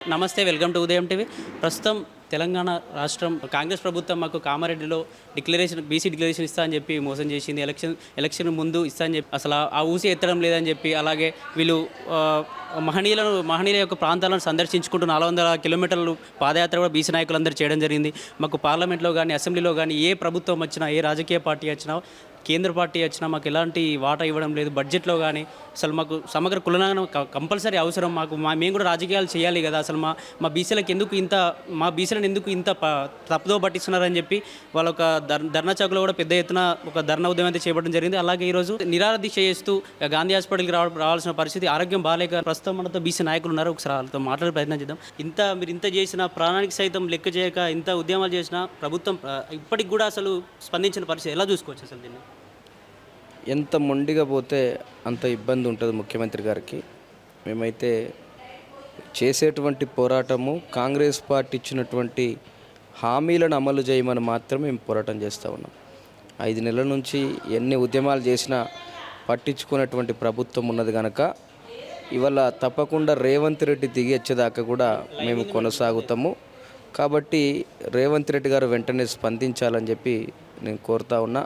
నమస్తే welcome to ఉదయం TV. ప్రస్తుతం తెలంగాణ రాష్ట్రం కాంగ్రెస్ ప్రభుత్వం మాకు కామారెడ్డిలో డిక్లరేషన్ బీసీ డిక్లరేషన్ ఇస్తా అని చెప్పి మోసం చేసింది. ఎలక్షన్ ఎలక్షన్ ముందు ఇస్తా అని చెప్పి అసలు ఆ ఊసి ఎత్తడం లేదని చెప్పి అలాగే వీళ్ళు మహనీయులను మహనీయుల యొక్క ప్రాంతాలను సందర్శించుకుంటూ నాలుగు వందల కిలోమీటర్లు పాదయాత్ర కూడా బీసీ నాయకులందరూ చేయడం జరిగింది. మాకు పార్లమెంట్లో కానీ అసెంబ్లీలో కానీ ఏ ప్రభుత్వం వచ్చినా ఏ రాజకీయ పార్టీ వచ్చినా కేంద్ర పార్టీ వచ్చినా మాకు ఎలాంటి వాటా ఇవ్వడం లేదు. బడ్జెట్లో కానీ అసలు మాకు సమగ్ర కులనాగనం కంపల్సరీ అవసరం. మాకు మా మేము కూడా రాజకీయాలు చేయాలి కదా. అసలు మా మా బీసీలకు ఎందుకు ఇంత మా బీసీలను ఎందుకు ఇంత ప- తప్పుదో పట్టిస్తున్నారని చెప్పి వాళ్ళ ఒక ధర్ ధర్నా చౌక్లో కూడా పెద్ద ఎత్తున ఒక ధర్నా ఉద్యమం అయితే చేపట్టడం జరిగింది. అలాగే ఈరోజు నిరాహార దీక్ష చేస్తూ గాంధీ హాస్పిటల్కి రావ రావాల్సిన పరిస్థితి ఆరోగ్యం బాగాలేక ప్రస్తుతం మనతో బీసీ నాయకులు ఉన్నారు. ఒకసారి వాళ్ళతో మాట్లాడే ప్రయత్నం చేద్దాం. ఇంత మీరు ఇంత చేసిన ప్రాణానికి సైతం లెక్క చేయక ఇంత ఉద్యమాలు చేసినా ప్రభుత్వం ఇప్పటికి కూడా అసలు స్పందించిన పరిస్థితి ఎలా చూసుకోవచ్చు అసలు దీన్ని? ఎంత మొండిగా పోతే అంత ఇబ్బంది ఉంటుంది ముఖ్యమంత్రి గారికి. మేమైతే చేసేటువంటి పోరాటము కాంగ్రెస్ పార్టీ ఇచ్చినటువంటి హామీలను అమలు చేయమని మాత్రమే మేము పోరాటం చేస్తూ ఉన్నాం. ఐదు నెలల నుంచి ఎన్ని ఉద్యమాలు చేసినా పట్టించుకున్నటువంటి ప్రభుత్వం ఉన్నది కనుక ఇవాళ తప్పకుండా రేవంత్ రెడ్డి దిగి వచ్చేదాకా కూడా మేము కొనసాగుతాము. కాబట్టి రేవంత్ రెడ్డి గారు వెంటనే స్పందించాలని చెప్పి నేను కోరుతా ఉన్నా.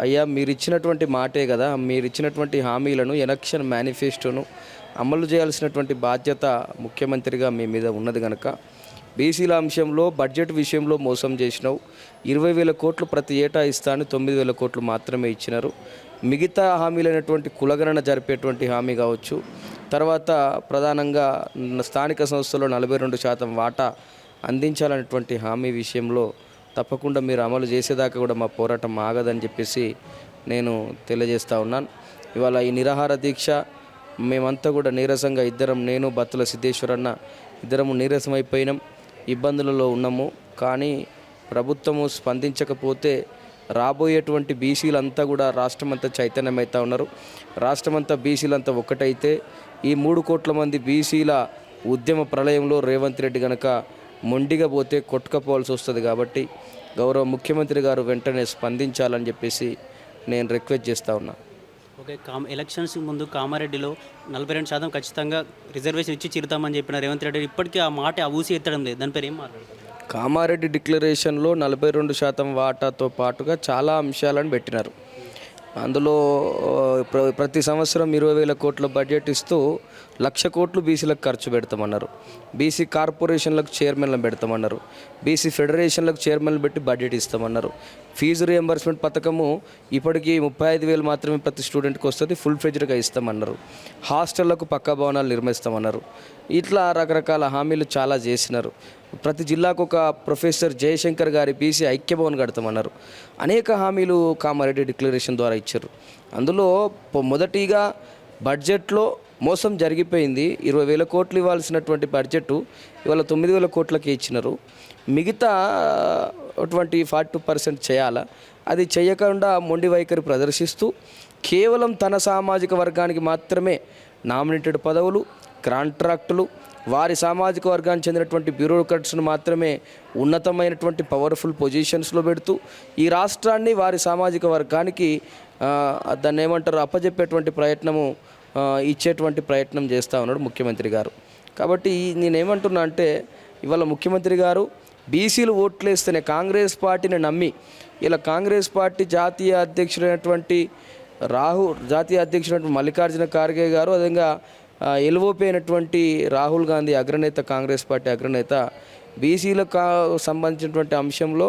అయ్యా మీరు ఇచ్చినటువంటి మాటే కదా. మీరు ఇచ్చినటువంటి హామీలను ఎలక్షన్ మేనిఫెస్టోను అమలు చేయాల్సినటువంటి బాధ్యత ముఖ్యమంత్రిగా మీ మీద ఉన్నది కనుక బీసీల అంశంలో బడ్జెట్ విషయంలో మోసం చేసినావు. ఇరవై వేల కోట్లు ప్రతి ఏటా ఇస్తాను తొమ్మిది వేల కోట్లు మాత్రమే ఇచ్చినారు. మిగతా హామీలైనటువంటి కులగణన జరిపేటువంటి హామీ కావచ్చు. తర్వాత ప్రధానంగా స్థానిక సంస్థలో నలభై రెండు శాతం వాటా అందించాలనేటువంటి హామీ విషయంలో తప్పకుండా మీరు అమలు చేసేదాకా కూడా మా పోరాటం ఆగదని చెప్పేసి నేను తెలియజేస్తా ఉన్నాను. ఇవాళ ఈ నిరాహార దీక్ష మేమంతా కూడా నీరసంగా ఇద్దరం నేను బత్తుల సిద్ధేశ్వరన్న ఇద్దరము నీరసమైపోయినాం ఇబ్బందులలో ఉన్నాము. కానీ ప్రభుత్వము స్పందించకపోతే రాబోయేటువంటి బీసీలంతా కూడా రాష్ట్రమంతా చైతన్యమవుతా ఉన్నారు. రాష్ట్రమంతా బీసీలంతా ఒక్కటైతే ఈ మూడు కోట్ల మంది బీసీల ఉద్యమ ప్రళయంలో రేవంత్ రెడ్డి గనక మొండిగా పోతే కొట్టుకపోవాల్సి వస్తుంది కాబట్టి గౌరవ ముఖ్యమంత్రి గారు వెంటనే స్పందించాలని చెప్పేసి నేను రిక్వెస్ట్ చేస్తా ఉన్నా. ఓకే కామ్ ఎలక్షన్స్ ముందు కామారెడ్డిలో నలభై రెండు శాతం ఖచ్చితంగా రిజర్వేషన్ ఇచ్చి చిరుతామని చెప్పిన రేవంత్ రెడ్డి ఇప్పటికీ ఆ మాట ఊసి ఎత్తడం లేదు. దాని పేరు ఏం మాట్లాడతారు? కామారెడ్డి డిక్లరేషన్లో నలభై రెండు శాతం వాటాతో పాటుగా చాలా అంశాలను పెట్టినారు. అందులో ప్ర- ప్రతి సంవత్సరం ఇరవై వేల కోట్ల బడ్జెట్ ఇస్తూ లక్ష కోట్లు బీసీలకు ఖర్చు పెడతామన్నారు. బీసీ కార్పొరేషన్లకు చైర్మన్లను పెడతామన్నారు. బీసీ ఫెడరేషన్లకు చైర్మన్లు పెట్టి బడ్జెట్ ఇస్తామన్నారు. ఫీజు రియంబర్స్మెంట్ పథకము ఇప్పటికీ ముప్పై ఐదు వేలు మాత్రమే ప్రతి స్టూడెంట్కి వస్తుంది ఫుల్ ఫ్లెజ్డ్గా ఇస్తామన్నారు. హాస్టళ్ళకు పక్కా భవనాలు నిర్మిస్తామన్నారు. ఇట్లా రకరకాల హామీలు చాలా చేసినారు. ప్రతి జిల్లాకు ఒక ప్రొఫెసర్ జయశంకర్ గారి బీసీ ఐక్యభవన్ కడతామన్నారు. అనేక హామీలు కామారెడ్డి డిక్లరేషన్ ద్వారా ఇచ్చారు. అందులో మొదటిగా బడ్జెట్లో మోసం జరిగిపోయింది. ఇరవై వేల కోట్లు ఇవ్వాల్సినటువంటి బడ్జెట్ ఇవాళ తొమ్మిది వేల కోట్లకి ఇచ్చినారు. మిగతా అటువంటి ఫార్టీ టూ పర్సెంట్ చేయాలా? అది చేయకుండా మొండి వైఖరి ప్రదర్శిస్తూ కేవలం తన సామాజిక వర్గానికి మాత్రమే నామినేటెడ్ పదవులు కాంట్రాక్టులు వారి సామాజిక వర్గానికి చెందినటువంటి బ్యూరోక్రాట్స్ను మాత్రమే ఉన్నతమైనటువంటి పవర్ఫుల్ పొజిషన్స్లో పెడుతూ ఈ రాష్ట్రాన్ని వారి సామాజిక వర్గానికి దాన్ని ఏమంటారు అప్పజెప్పేటువంటి ప్రయత్నము ఇచ్చేటువంటి ప్రయత్నం చేస్తూ ఉన్నాడు ముఖ్యమంత్రి గారు. కాబట్టి నేనేమంటున్నా అంటే ఇవాళ ముఖ్యమంత్రి గారు బీసీలు ఓట్లేస్తేనే కాంగ్రెస్ పార్టీని నమ్మి ఇలా కాంగ్రెస్ పార్టీ జాతీయ అధ్యక్షుడైనటువంటి రాహుల్ జాతీయ అధ్యక్షుడు మల్లికార్జున ఖార్గే గారు అదేవిధంగా ఆ, అయినటువంటి రాహుల్ గాంధీ అగ్రనేత కాంగ్రెస్ పార్టీ అగ్రనేత బీసీలకు సంబంధించినటువంటి అంశంలో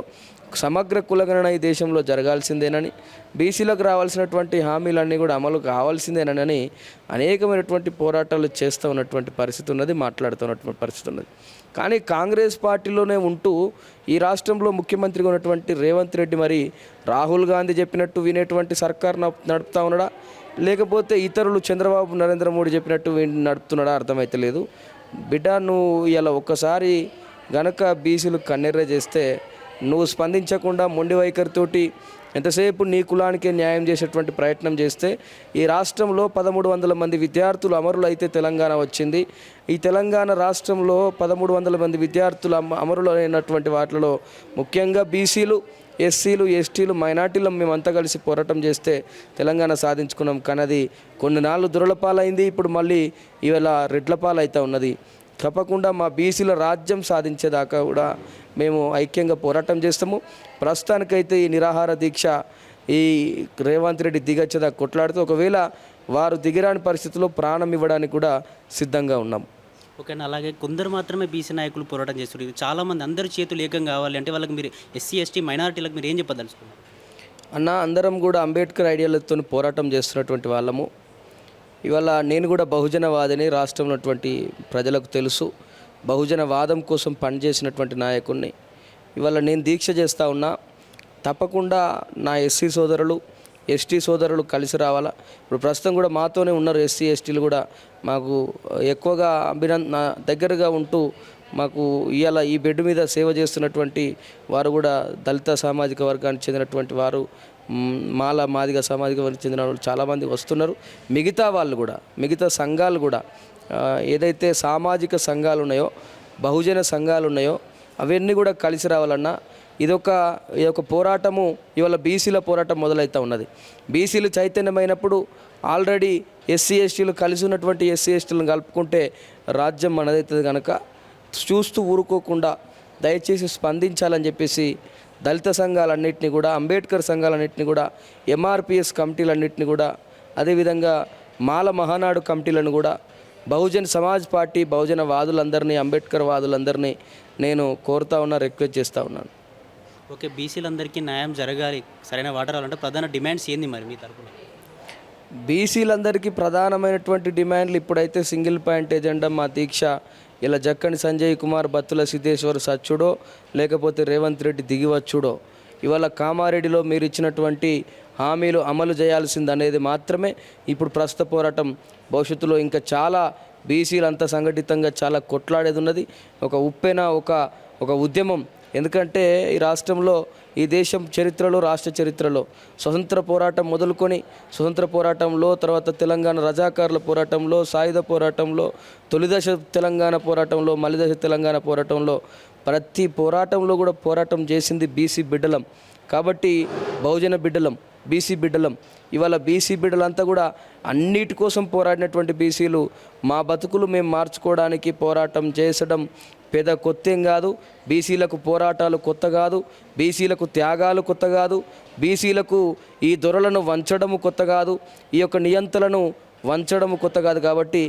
సమగ్ర కులగణన ఈ దేశంలో జరగాల్సిందేనని బీసీలకు రావాల్సినటువంటి హామీలన్నీ కూడా అమలు కావాల్సిందేనని అనేకమైనటువంటి పోరాటాలు చేస్తూ ఉన్నటువంటి పరిస్థితి ఉన్నది మాట్లాడుతున్నటువంటి పరిస్థితి ఉన్నది. కానీ కాంగ్రెస్ పార్టీలోనే ఉంటూ ఈ రాష్ట్రంలో ముఖ్యమంత్రిగా ఉన్నటువంటి రేవంత్ రెడ్డి మరి రాహుల్ గాంధీ చెప్పినట్టు వినేటువంటి సర్కార్ నడుపుతా ఉన్నాడా? లేకపోతే ఇతరులు చంద్రబాబు నరేంద్ర మోడీ చెప్పినట్టు నడుపుతున్నాడా అర్థమైతలేదు బిడ్డ నువ్వు ఇలా ఒక్కసారి గనక బీసీలు కన్నెర్ర చేస్తే నువ్వు స్పందించకుండా మొండి వైఖరితోటి ఎంతసేపు నీ కులానికే న్యాయం చేసేటువంటి ప్రయత్నం చేస్తే ఈ రాష్ట్రంలో పదమూడు వందల మంది విద్యార్థులు అమరులు అయితే తెలంగాణ వచ్చింది. ఈ తెలంగాణ రాష్ట్రంలో పదమూడు వందల మంది విద్యార్థులు అమ అమరులు అయినటువంటి వాటిలో ముఖ్యంగా బీసీలు ఎస్సీలు ఎస్టీలు మైనార్టీలు మేమంతా కలిసి పోరాటం చేస్తే తెలంగాణ సాధించుకున్నాం. కానీ అది కొన్ని నాళ్ళు దురలపాలైంది. ఇప్పుడు మళ్ళీ ఇవాళ రెడ్లపాలైతే ఉన్నది. తప్పకుండా మా బీసీల రాజ్యం సాధించేదాకా కూడా మేము ఐక్యంగా పోరాటం చేస్తాము. ప్రస్తుతానికైతే ఈ నిరాహార దీక్ష ఈ రేవంత్ రెడ్డి దిగచ్చేదాకా కొట్లాడుతూ ఒకవేళ వారు దిగిరాని పరిస్థితుల్లో ప్రాణం ఇవ్వడానికి కూడా సిద్ధంగా ఉన్నాం. ఓకేనా అలాగే కొందరు మాత్రమే బీసీ నాయకులు పోరాటం చేస్తున్నారు. చాలా మంది అందరి చేతులు ఏకం కావాలి అంటే వాళ్ళకి మీరు ఎస్సీ ఎస్టీ మైనారిటీలకు మీరు ఏం చెప్పదలుచుకున్నారు? అన్న అందరం కూడా అంబేద్కర్ ఐడియాలతో పోరాటం చేస్తున్నటువంటి వాళ్ళము. ఇవాళ నేను కూడా బహుజనవాదిని రాష్ట్రంలో ఉన్నటువంటి ప్రజలకు తెలుసు. బహుజన వాదం కోసం పనిచేసినటువంటి నాయకుడిని ఇవాళ నేను దీక్ష చేస్తూ ఉన్నా. తప్పకుండా నా ఎస్సీ సోదరులు ఎస్టీ సోదరులు కలిసి రావాలా. ఇప్పుడు ప్రస్తుతం కూడా మాతోనే ఉన్నారు ఎస్సీ ఎస్టీలు కూడా. మాకు ఎక్కువగా అభినంద నా దగ్గరగా ఉంటూ మాకు ఇవాళ ఈ బెడ్ మీద సేవ చేస్తున్నటువంటి వారు కూడా దళిత సామాజిక వర్గానికి చెందినటువంటి వారు. మాల మాదిగ సామాజిక చెందిన వాళ్ళు చాలామంది వస్తున్నారు. మిగతా వాళ్ళు కూడా మిగతా సంఘాలు కూడా ఏదైతే సామాజిక సంఘాలు ఉన్నాయో బహుజన సంఘాలు ఉన్నాయో అవన్నీ కూడా కలిసి రావాలన్నా ఇదొక ఇదొక పోరాటము ఇవాళ బీసీల పోరాటం మొదలవుతూ ఉన్నది. బీసీలు చైతన్యమైనప్పుడు ఆల్రెడీ ఎస్సీ ఎస్టీలు కలిసి ఉన్నటువంటి ఎస్సీ ఎస్టీలను కలుపుకుంటే రాజ్యం మనదవుతుంది కనుక చూస్తూ ఊరుకోకుండా దయచేసి స్పందించాలని చెప్పేసి దళిత సంఘాలన్నింటినీ కూడా అంబేద్కర్ సంఘాలన్నింటినీ కూడా ఎంఆర్పిఎస్ కమిటీలన్నింటినీ కూడా అదేవిధంగా మాల మహానాడు కమిటీలను కూడా బహుజన్ సమాజ్ పార్టీ బహుజన వాదులందరినీ అంబేద్కర్ వాదులందరినీ నేను కోరుతా ఉన్నా రిక్వెస్ట్ చేస్తూ ఉన్నాను. ఓకే బీసీలందరికీ న్యాయం జరగాలి సరైన వాటర్ రావాలంటే ప్రధాన డిమాండ్స్ ఏంది మరి మీ తరపున? బీసీలందరికీ ప్రధానమైనటువంటి డిమాండ్లు ఇప్పుడైతే సింగిల్ పాయింట్ ఎజెండా మా దీక్ష ఇలా జక్కని సంజయ్ కుమార్ బత్తుల సిద్ధేశ్వర్ సచ్చుడో లేకపోతే రేవంత్ రెడ్డి దిగివచ్చుడో ఇవాళ కామారెడ్డిలో మీరు ఇచ్చినటువంటి హామీలు అమలు చేయాల్సింది అనేది మాత్రమే ఇప్పుడు ప్రస్తుత పోరాటం. భవిష్యత్తులో ఇంకా చాలా బీసీలు అంతా సంఘటితంగా చాలా కొట్లాడేది ఉన్నది. ఒక ఉప్పెన ఒక ఒక ఉద్యమం ఎందుకంటే ఈ రాష్ట్రంలో ఈ దేశం చరిత్రలో రాష్ట్ర చరిత్రలో స్వతంత్ర పోరాటం మొదలుకొని స్వతంత్ర పోరాటంలో తర్వాత తెలంగాణ రజాకారుల పోరాటంలో సాయుధ పోరాటంలో తొలిదశ తెలంగాణ పోరాటంలో మలిదశ తెలంగాణ పోరాటంలో ప్రతి పోరాటంలో కూడా పోరాటం చేసింది బీసీ బిడ్డలం. కాబట్టి బహుజన బిడ్డలం. బీసీ బిడ్డలం. ఇవాళ బీసీ బిడ్డలంతా కూడా అన్నిటి కోసం పోరాడినటువంటి బీసీలు మా బతుకులు మేము మార్చుకోవడానికి పోరాటం చేసడం పెద్ద కొత్తేం కాదు. బీసీలకు పోరాటాలు కొత్త కాదు. బీసీలకు త్యాగాలు కొత్త కాదు. బీసీలకు ఈ దొరలను వంచడము కొత్త కాదు. ఈ యొక్క నియంత్రణను వంచడము కొత్త కాదు కాబట్టి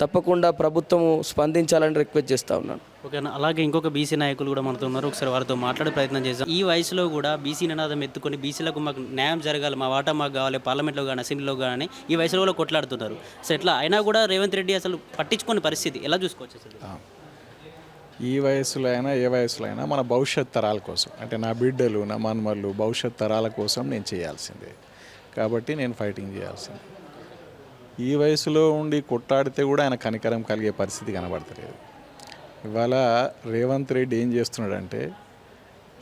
తప్పకుండా ప్రభుత్వము స్పందించాలని రిక్వెస్ట్ చేస్తూ ఉన్నాను. ఓకేనా అలాగే ఇంకొక బీసీ నాయకులు కూడా మనతో ఉన్నారు. ఒకసారి వారితో మాట్లాడే ప్రయత్నం చేద్దాం. ఈ వయసులో కూడా బీసీ నినాదం ఎత్తుకొని బీసీలకు మాకు న్యాయం జరగాలి మా వాటా మాకు కావాలి పార్లమెంట్లో కానీ అసెంబ్లీలో కానీ ఈ వయసులో కూడా కొట్లాడుతున్నారు. సో ఎట్లా అయినా కూడా రేవంత్ రెడ్డి అసలు పట్టించుకొని పరిస్థితి ఎలా చూసుకోవచ్చు అసలు? ఈ వయసులో అయినా ఏ వయసులో అయినా మన భవిష్యత్ తరాల కోసం అంటే నా బిడ్డలు నా మన్మళ్ళు భవిష్యత్ తరాల కోసం నేను చేయాల్సిందే. కాబట్టి నేను ఫైటింగ్ చేయాల్సిందే. ఈ వయసులో ఉండి కొట్టాడితే కూడా ఆయన కనికరం కలిగే పరిస్థితి కనబడతలేదు. ఇవాళ రేవంత్ రెడ్డి ఏం చేస్తున్నాడంటే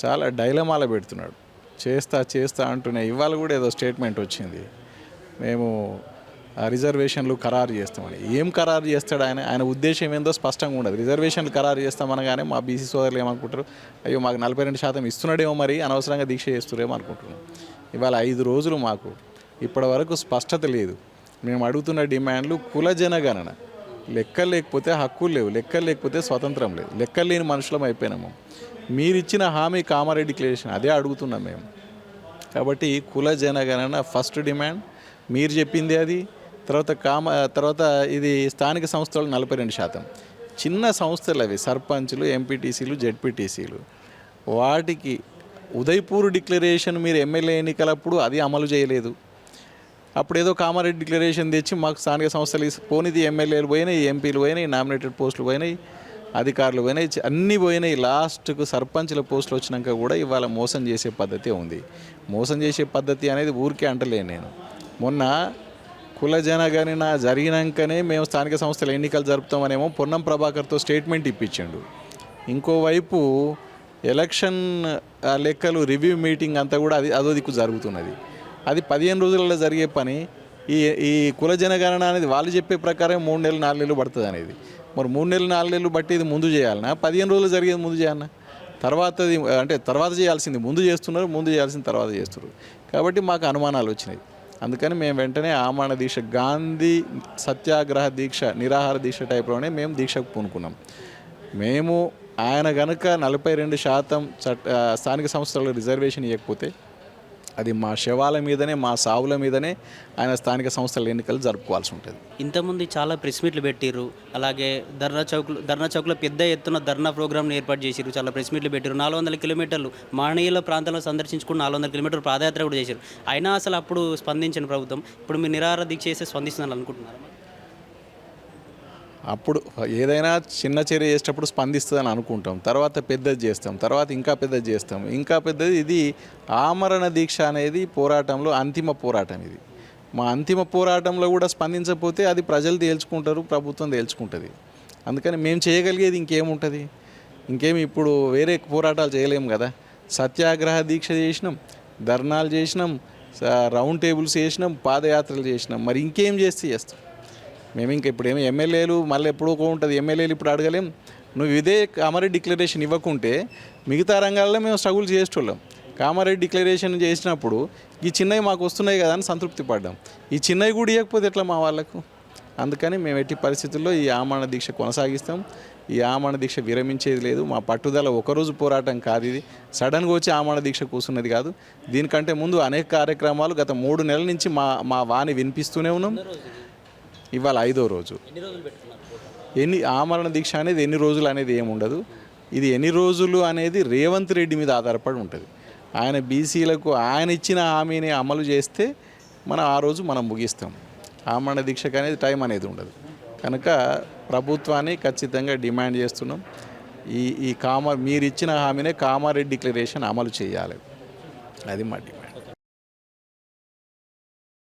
చాలా డైలమాల పెడుతున్నాడు. చేస్తా చేస్తా అంటూనే ఇవాళ కూడా ఏదో స్టేట్మెంట్ వచ్చింది. మేము ఆ రిజర్వేషన్లు ఖరారు చేస్తామని. ఏం ఖరారు చేస్తాడు ఆయన? ఆయన ఉద్దేశం ఏందో స్పష్టంగా ఉండదు. రిజర్వేషన్లు ఖరారు చేస్తామనగానే మా బీసీ సోదరులు ఏమనుకుంటారు? అయ్యో మాకు నలభై రెండు శాతం ఇస్తున్నాడేమో మరి అనవసరంగా దీక్ష చేస్తురేమో అనుకుంటున్నాం. ఇవాళ ఐదు రోజులు మాకు ఇప్పటి వరకు స్పష్టత లేదు. మేము అడుగుతున్న డిమాండ్లు కుల జనగణన. లెక్కలు లేకపోతే హక్కులు లేవు లెక్కలు లేకపోతే స్వతంత్రం లేదు లెక్కలు లేని మనుషులం అయిపోయినాము. మీరు ఇచ్చిన హామీ కామారెడ్డి డిక్లరేషన్ అదే అడుగుతున్నాం మేము. కాబట్టి కుల జనగణన ఫస్ట్ డిమాండ్. మీరు చెప్పింది అది. తర్వాత కామ తర్వాత ఇది స్థానిక సంస్థలు నలభై రెండు శాతం. చిన్న సంస్థలు అవి సర్పంచ్లు ఎంపీటీసీలు జెడ్పీటీసీలు. వాటికి ఉదయపూర్ డిక్లరేషన్ మీరు ఎమ్మెల్యే ఎన్నికలప్పుడు అది అమలు చేయలేదు. అప్పుడు ఏదో కామారెడ్డి డిక్లరేషన్ తెచ్చి మాకు స్థానిక సంస్థలు పోనిది ఎమ్మెల్యేలు పోయినాయి ఎంపీలు పోయినాయి నామినేటెడ్ పోస్టులు పోయినాయి అధికారులు పోయినాయి అన్నీ పోయినాయి. లాస్ట్కు సర్పంచ్ల పోస్టులు వచ్చినాక కూడా ఇవాళ మోసం చేసే పద్ధతి ఉంది. మోసం చేసే పద్ధతి అనేది ఊరికే అంటలేను నేను. మొన్న కుల జనగణన జరిగినాకనే మేము స్థానిక సంస్థల ఎన్నికలు జరుపుతామనేమో పొన్నం ప్రభాకర్తో స్టేట్మెంట్ ఇప్పించిండు. ఇంకోవైపు ఎలక్షన్ ఆ, లెక్కలు రివ్యూ మీటింగ్ అంతా కూడా అది అదో దిక్కు జరుగుతున్నది. అది పదిహేను రోజులలో జరిగే పని. ఈ ఈ కుల జనగణన అనేది వాళ్ళు చెప్పే ప్రకారం మూడు నెలలు నాలుగు నెలలు పడుతుంది అనేది. మరి మూడు నెలలు నాలుగు నెలలు బట్టి ఇది ముందు చేయాలనా? పదిహేను రోజులు జరిగేది ముందు చేయాలన్నా తర్వాతది అంటే తర్వాత చేయాల్సింది ముందు చేస్తున్నారు ముందు చేయాల్సింది తర్వాత చేస్తున్నారు. కాబట్టి మాకు అనుమానాలు వచ్చినాయి. అందుకని మేము వెంటనే ఆమాన దీక్ష గాంధీ సత్యాగ్రహ దీక్ష నిరాహార దీక్ష టైప్లోనే మేము దీక్షకు పూనుకున్నాం. మేము ఆయన గనుక నలభై రెండు శాతం చట్ట స్థానిక సంస్థలలో రిజర్వేషన్ ఇవ్వకపోతే అది మా శవాల మీదనే మా సావుల మీదనే ఆయన స్థానిక సంస్థల ఎన్నికలు జరుపుకోవాల్సి ఉంటుంది. ఇంతమంది చాలా ప్రెస్ మీట్లు పెట్టిరు అలాగే ధర్నా చౌక్లు ధర్నా చౌక్లో పెద్ద ఎత్తున ధర్నా ప్రోగ్రామ్ని ఏర్పాటు చేసిర్రు. చాలా ప్రెస్ మీట్లు పెట్టారు నాలుగు వందల కిలోమీటర్లు మానీయుల ప్రాంతంలో సందర్శించుకుని నాలుగు వందల కిలోమీటర్లు పాదయాత్ర కూడా చేశారు అయినా అసలు అప్పుడు స్పందించిన ప్రభుత్వం ఇప్పుడు మీరు నిరాహార దీక్ష చేస్తే స్పందిస్తున్నారు అనుకుంటున్నారు? అప్పుడు ఏదైనా చిన్న చర్య చేసేటప్పుడు స్పందిస్తుందని అనుకుంటాం. తర్వాత పెద్దది చేస్తాం. తర్వాత ఇంకా పెద్దది చేస్తాం. ఇంకా పెద్దది ఇది ఆమరణ దీక్ష అనేది పోరాటంలో అంతిమ పోరాటం ఇది. మా అంతిమ పోరాటంలో కూడా స్పందించకపోతే అది ప్రజలు తేల్చుకుంటారు ప్రభుత్వం తేల్చుకుంటుంది. అందుకని మేము చేయగలిగేది ఇంకేముంటుంది? ఇంకేమి ఇప్పుడు వేరే పోరాటాలు చేయలేము కదా. సత్యాగ్రహ దీక్ష చేసినాం ధర్నాలు చేసినాం రౌండ్ టేబుల్స్ చేసినాం పాదయాత్రలు చేసినాం. మరి ఇంకేం చేస్తే చేస్తాం? మేము ఇంకా ఇప్పుడు ఏమి ఎమ్మెల్యేలు మళ్ళీ ఎప్పుడో ఉంటుంది. ఎమ్మెల్యేలు ఇప్పుడు అడగలేం. నువ్వు ఇదే కామారెడ్డి డిక్లరేషన్ ఇవ్వకుంటే మిగతా రంగాల్లో మేము స్ట్రగుల్ చేసేటోళ్ళం. కామారెడ్డి డిక్లరేషన్ చేసినప్పుడు ఈ చిన్నవి మాకు వస్తున్నాయి కదా అని సంతృప్తి పడ్డాం. ఈ చిన్నవి కూడా ఇవ్వకపోతే ఎట్లా మా వాళ్ళకు? అందుకని మేము ఎట్టి పరిస్థితుల్లో ఈ ఆమరణ దీక్ష కొనసాగిస్తాం. ఈ ఆమరణ దీక్ష విరమించేది లేదు. మా పట్టుదల ఒకరోజు పోరాటం కాదు ఇది. సడన్గా వచ్చి ఆమరణ దీక్ష కూర్చున్నది కాదు. దీనికంటే ముందు అనేక కార్యక్రమాలు గత మూడు నెలల నుంచి మా మా వాణి వినిపిస్తూనే ఉన్నాం. ఇవాళ ఐదో రోజు. ఎన్ని ఆమరణ దీక్ష అనేది ఎన్ని రోజులు అనేది ఏముండదు ఇది ఎన్ని రోజులు అనేది రేవంత్ రెడ్డి మీద ఆధారపడి ఉంటుంది. ఆయన బీసీలకు ఆయన ఇచ్చిన హామీని అమలు చేస్తే మనం ఆ రోజు మనం ముగిస్తాం. ఆమరణ దీక్షకు అనేది టైం అనేది ఉండదు. కనుక ప్రభుత్వాన్ని ఖచ్చితంగా డిమాండ్ చేస్తున్నాం. ఈ ఈ కామ మీరు ఇచ్చిన హామీనే కామారెడ్డి డిక్లరేషన్ అమలు చేయాలి. అది మా డిమాండ్.